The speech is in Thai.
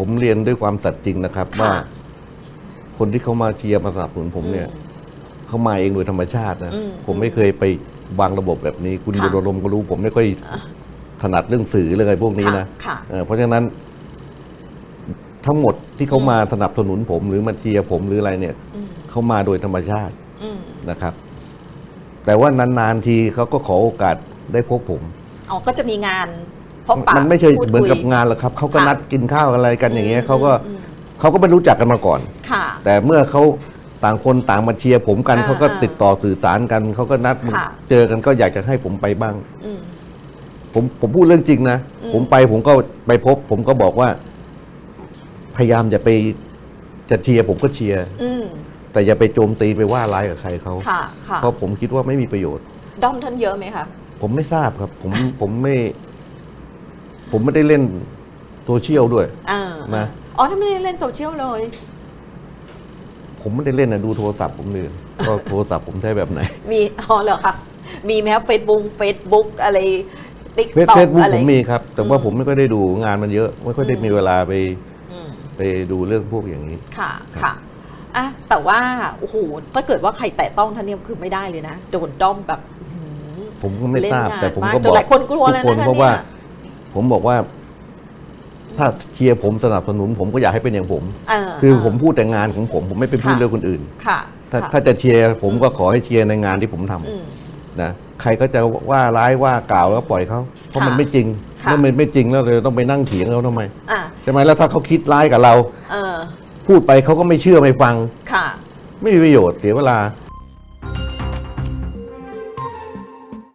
ผมเรียนด้วยความสัตย์จริงนะครับ ค่ะ ว่าคนที่เขามาเชียร์มาสนับสนุนผมเนี่ยอืมเขามาเองโดยธรรมชาตินะอืมผมไม่เคยไปวางระบบแบบนี้ คุณค่ะโดรมก็รู้ ผมไม่ค่อยถนัดเรื่องสื่อเรื่องอะไรพวกนี้นะ ค่ะ เออเพราะฉะนั้นทั้งหมดที่เขามาสนับสนุนผม หรือมาเชียร์ผมหรืออะไรเนี่ยอืมเขามาโดยธรรมชาติอืมนะครับ แต่ว่านานๆทีเขาก็ขอโอกาสได้พบผม อ๋อก็จะมีงาน พบปะมันไม่ใช่พูดเหมือนกับคุยงานหรอกครับเขาก็ค่ะนัดกินข้าวอะไรกันอย่างเงี้ยเขาก็อืมเขาก็ไม่รู้จักกันมาก่อน ค่ะ แต่เมื่อเขาต่างคนต่างมาเชียร์ผมกันอ่าเขาก็อ่าติดต่อสื่อสารกันเขาก็นัดค่ะ เจอกันก็อยากจะให้ผมไปบ้าง อืม ผมผมพูดเรื่องจริงนะ อืม ผมไปผมก็ไปพบ ผมก็บอกว่า พยายามจะไปจะเชียร์ผมก็เชียร์อืมแต่อย่าไปโจมตีไปว่าร้ายกับใครเขาค่ะค่ะเพราะผมคิดว่าไม่มีประโยชน์ ด้อมท่านเยอะไหมคะ ผมไม่ทราบครับ ผมผมไม่ ผมไม่ได้เล่นโซเชียลด้วยอ่านะ อ๋อท่านไม่ได้เล่นโซเชียลเลย ผมไม่ได้เล่นนะดูโทรศัพท์ผมเลยก็โทรศัพท์ผมใช้แบบไหนมี อ๋อเหรอคะมีไหมครับเฟซบุ๊กเฟซบุ๊กอะไรติ๊กเฟซต็อกเฟซบุ๊กอะไรผมมีครับ แต่ว่าอืมผมไม่ค่อยได้ดูงานมันเยอะ ไม่ค่อยได้อืมมีเวลาไปอืม ไปดูเรื่องพวกอย่างนี้ ค่ะค่ะอะแต่ว่าโอ้โหถ้าเกิดว่าใครแตะต้องท่านเนี่ยคือไม่ได้เลยนะ โดนด้อมแบบอื้อหือผมก็ไม่เล่นทราบงานแต่ผมมากก็จบนอกหลายคนกลัวทุเลกยคนนะคะเพราะว่าเนี่ย ผมบอกว่า ถ้าเชียร์ผมสนับสนุน ผมก็อยากให้เป็นอย่างผม เคือผมพูดแต่งานของผม ผมไม่ไปพูดค่ะ เรื่องคนอื่น ค่ะถ้าค่ะ ถ้าจะเชียร์ผมก็ขอให้เชียร์ในงานที่ผมทำอืม นะใครก็จะว่าร้ายว่ากล่าวแล้วปล่อยเขาเพราะค่ะมันไม่จริงค่ะ เมื่อมันไม่จริงแล้วเราต้องไปนั่งเถียงเขาทำไมอะใช่ไหมแล้วถ้าเขาคิดร้ายกับเรา เออพูดไปเขาก็ไม่เชื่อไม่ฟัง ค่ะ ไม่มีประโยชน์เสียเวลา